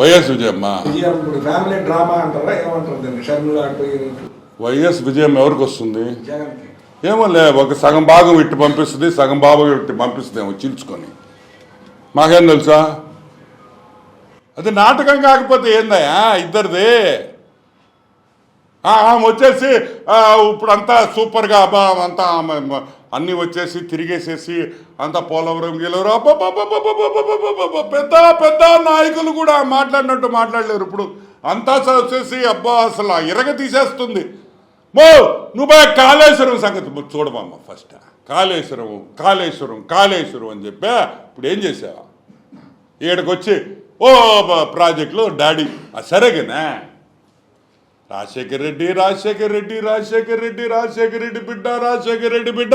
YS Vijayamma. Family drama అంటారా? ఏమంటారు YS విజయం ఎవరికి వస్తుంది? జగన్కి. ఏమో లే ఒక సగం భాగం ఇట్టి పంపిస్తుంది సగం భాగం ఇట్టి పంపిస్తుంది ఏమో చీల్చుకొని. మాకేం తెలుసా? అది నాటకం కాకపోతే ఏందయ్యా? ఇద్దరిది. ఆమె వచ్చేసి ఇప్పుడంతా సూపర్గా అంతా ఆమె అన్నీ వచ్చేసి తిరిగేసేసి అంతా పోలవరం గెలవరు పెద్ద పెద్ద నాయకులు కూడా మాట్లాడినట్టు మాట్లాడలేరు ఇప్పుడు. అంతా వచ్చేసి అబ్బా అసలు ఇరగ తీసేస్తుంది. మో నువ్వు కాళేశ్వరం సంగతి చూడమమ్మ ఫస్ట్ కాళేశ్వరం కాళేశ్వరం కాళేశ్వరం అని చెప్పి. ఇప్పుడు ఏం చేసావా? ఈడకొచ్చి ఓ ప్రాజెక్టులో డాడీ ఆ సరేగానే రాజశేఖర రెడ్డి రాజశేఖర రెడ్డి రాజశేఖర రెడ్డి రాజశేఖర రెడ్డి బిడ్డ రాజశేఖర రెడ్డి బిడ్డ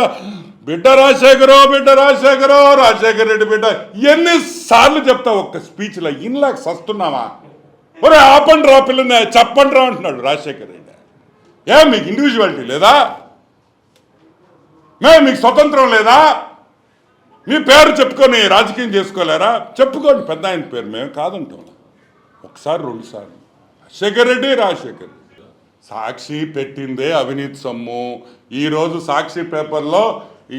బిడ్డ రాజశేఖరో బిడ్డ రాజశేఖరో రాజశేఖర్ రెడ్డి బిడ్డ. ఎన్ని సార్లు చెప్తావు ఒక్క స్పీచ్లో ఇన్లాక్ సస్తున్నావా? ఒరే ఆపండి రా పిల్లని చెప్పండి రా అంటున్నాడు రాజశేఖర రెడ్డి. ఏ మీకు ఇండివిజువాలిటీ లేదా? మే మీకు స్వతంత్రం లేదా? మీ పేరు చెప్పుకొని రాజకీయం చేసుకోలేరా? చెప్పుకోండి పెద్ద ఆయన పేరు మేము కాదంటాం ఒకసారి రెండుసార్లు సార్లు. రెడ్డి రాజశేఖర్ సాక్షి పెట్టిందే అవినీతి సొమ్ము. ఈరోజు సాక్షి పేపర్లో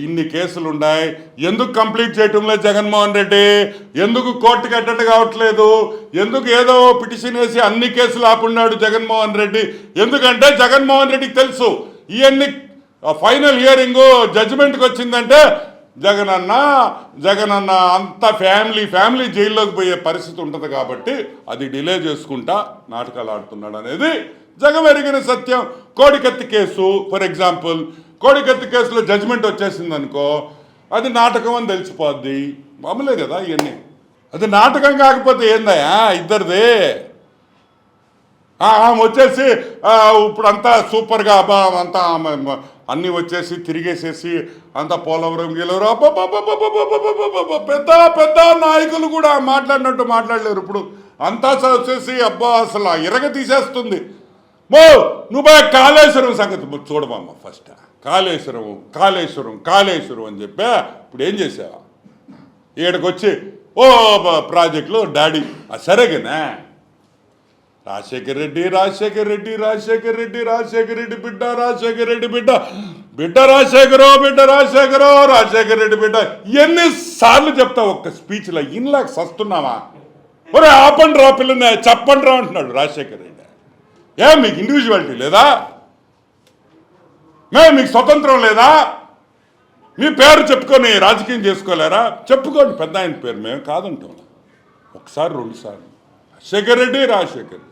ఇన్ని కేసులు ఉన్నాయి. ఎందుకు కంప్లీట్ చేయటంలో జగన్మోహన్ రెడ్డి? ఎందుకు కోర్టుకి అటెండ్ కావట్లేదు? ఎందుకు ఏదో పిటిషన్ వేసి అన్ని కేసులు ఆపున్నాడు జగన్మోహన్ రెడ్డి? ఎందుకంటే జగన్మోహన్ రెడ్డికి తెలుసు ఇవన్నీ ఫైనల్ హియరింగ్ జడ్జిమెంట్కి వచ్చిందంటే జగన్ అన్న జగన్ అన్న అంత ఫ్యామిలీ ఫ్యామిలీ జైల్లోకి పోయే పరిస్థితి ఉంటుంది కాబట్టి అది డిలే చేసుకుంటా నాటకాలు ఆడుతున్నాడు అనేది జగమెరిగిన సత్యం. కోడికత్తి కేసు ఫర్ ఎగ్జాంపుల్ కోడికత్తి కేసులో జడ్జిమెంట్ వచ్చేసింది అనుకో అది నాటకం అని తెలిసిపోద్ది. మామూలే కదా ఇవన్నీ అది నాటకం కాకపోతే ఏందయ్యా? ఇద్దరిదే. ఆమె వచ్చేసి ఇప్పుడంతా సూపర్గా అబ్బా అంతా ఆమె అన్నీ వచ్చేసి తిరిగేసేసి అంతా పోలవరం గెలవరు పెద్ద పెద్ద నాయకులు కూడా మాట్లాడినట్టు మాట్లాడలేరు ఇప్పుడు. అంతా వచ్చేసి అబ్బా అసలు ఇరగ తీసేస్తుంది. మో నువ్వు బాగా కాళేశ్వరం సంగతి చూడమమ్మ ఫస్ట్ కాళేశ్వరం కాళేశ్వరం కాళేశ్వరం అని చెప్పా. ఇప్పుడు ఏం చేసావా? ఈడకొచ్చి ఓ బ- ప్రాజెక్టులో డాడీ ఆ సరేగానే. రాజశేఖర్ రెడ్డి రాజశేఖర్ రెడ్డి రాజశేఖర్ రెడ్డి రాజశేఖర్ రెడ్డి బిడ్డ రాజశేఖర్ రెడ్డి బిడ్డ. బిడ్డ రాజశేఖరో బిడ్డ రాజశేఖరో రాజశేఖర్ రెడ్డి బిడ్డ. ఎన్ని సార్లు చెప్తావు ఒక్క స్పీచ్లో ఇన్లాక్ సస్తున్నావా? ఒరే ఆపండి రా పిల్లనే చెప్పండి రా అంటున్నాడు రాజశేఖర్ ఏ మీకు ఇండివిజువాలిటీ లేదా? మే మీకు స్వతంత్రం లేదా? మీ పేరు చెప్పుకొని రాజకీయం చేసుకోలేరా? చెప్పుకోండి పెద్ద ఆయన పేరు మేము కాదంటాం ఒకసారి రెండుసార్లు శేఖర్ రెడ్డి రాజశేఖర్ రెడ్డి.